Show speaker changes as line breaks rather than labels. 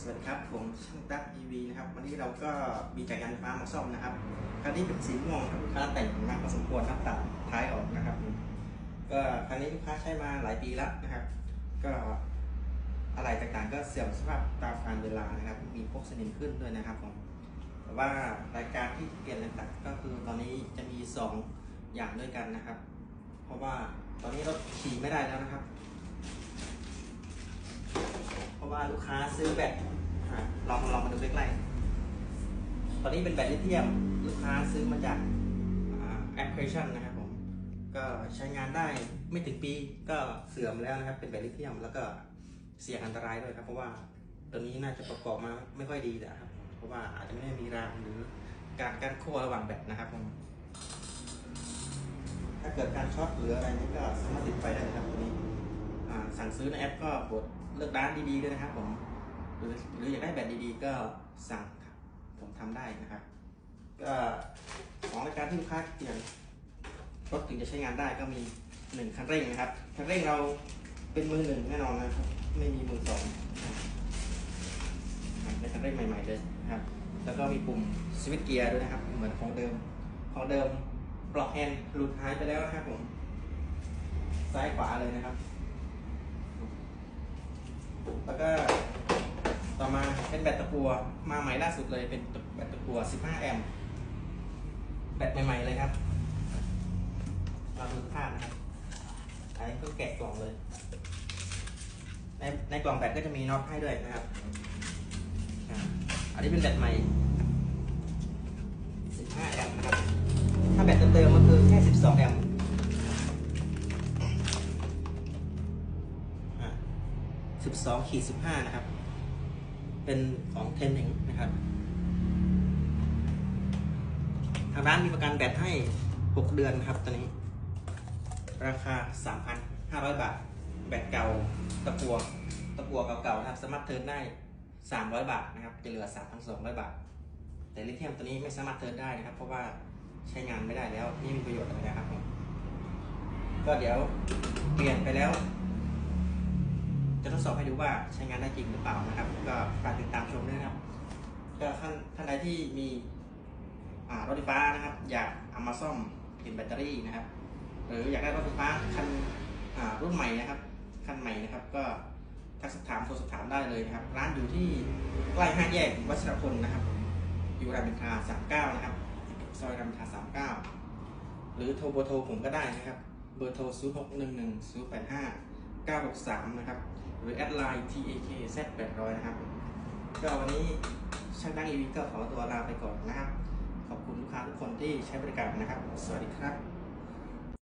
สวัสดีครับผมช่างตั๊ก EV นะครับวันนี้เราก็มีจักรยานไฟฟ้ามาซ่อมนะครับคันนี้เป็นสีม่วงครับลูกค้าแต่งมากพอสมควรครับตัดท้ายออกนะครับ ก็คันนี้ลูกค้าใช้มาหลายปีแล้วนะครับ ก็อะไรต่างๆ ก็เสื่อมสภาพตามกาลเวลานะครับ มีพวกสนิมขึ้นด้วยนะครับผมแต่ว่ารายการที่เปลี่ยนหลักๆก็คือตอนนี้จะมีสองอย่างด้วยกันนะครับ เพราะว่าตอนนี้เรถขี่ไม่ได้แล้วนะครับ ราะว่าลูกค้าซื้อแบตลองลองมาดูใกล้ๆตอนนี้เป็นแบตลิเธียม ลูกค้าซื้อมาจากแอปพลิเคชันนะครับผม ก็ใช้งานได้ไม่ถึงปีก็เสื่อมแล้วนะครับ เป็นแบตลิเธียม แล้วก็เสี่ยงอันตรายด้วยครับ เพราะว่าตัวนี้น่าจะประกอบมาไม่ค่อยดีนะครับ เพราะว่าอาจจะไม่ได้มีรางหรือการการคั่วระหว่างแบตนะครับผมถ้าเกิดการช็อตหรืออะไรนี่ก็สามารถติดไฟได้นะครับตัวนี้สั่งซื้อในแอปก็กด เลือกร้านดีๆด้วยนะครับผมหรือหรืออยากได้แบตดีๆ ก็สั่งครับผมทำได้นะครับ ก็ของรายการที่ลูกค้าเปลี่ยนรถถึงจะใช้งานได้ก็มีหนึ่งคันเร่งนะครับคันเร่งเราเป็นมือหนึ่งแน่นอนนะครับ ไม่มีมือสองนะครับเป็นคันเร่งใหม่ ๆ เลยนะครับ แล้วก็มีปุ่มสวิตช์เกียร์ด้วยนะครับ เหมือนของเดิมของเดิมปลอกแฮนด์หลุดหายไปแล้วนะครับผมซ้ายขวาเลยนะครับ แล้วก็ต่อมาเป็นแบตตะกัวมาใหม่ล่าสุดเลยเป็นแบตตะกัว 15 แอมป์แบตใหม่ๆเลยครับเราดูภาพนะครับอันนี้ก็แกะกล่องเลย ในในกล่องแบตก็จะมีน็อตให้ด้วยนะครับ อันนี้เป็นแบตใหม่ 15 แอมป์นะครับ ถ้าแบตเดิมๆมันคือแค่ 12 แอมป์ 12ขีด15 นะครับ เป็นของเทนนิงนะครับ ทางร้านมีประกันแบตให้ 6 เดือนครับตอนนี้ ราคา 3,500 บาท แบตเก่าตะกัวตะกัวเก่าๆนะครับ สามารถเทิร์นได้ 300 บาทนะครับ จะเหลือ 3,200 บาท แต่ลิเธียมตัวนี้ไม่สามารถเทิร์นได้นะครับ เพราะว่าใช้งานไม่ได้แล้ว ไม่มีประโยชน์อะไรนะครับผมก็เดี๋ยวเปลี่ยนไปแล้ว ทดสอบให้ดูว่าใช้งานได้จริงหรือเปล่านะครับ ก็ฝากติดตามชมด้วยนะครับก็ท่านท่านใดที่มีรถไฟฟ้านะครับ อยากเอามาซ่อมเปลี่ยนแบตเตอรี่นะครับ หรืออยากได้รถไฟฟ้าคันรุ่นใหม่นะครับคันใหม่นะครับ ก็ทักสอบถามโทรสอบถามได้เลยนะครับ ร้านอยู่ที่ใกล้ห้าแยกวัชรพลนะครับ อยู่รามอินทรา39นะครับซอยรามอินทรา39หรือโทรเบอร์โทรผมก็ได้นะครับ เบอร์โทร 0 6 1 1 0 8 5 9 6 3 นะครับ หรือแอดไลน์ TAK Z 800นะครับ ก็วันนี้ช่างดังอีวีก็ขอตัวลาไปก่อนนะครับ ขอบคุณลูกค้าทุกคนที่ใช้บริการนะครับ สวัสดีครับ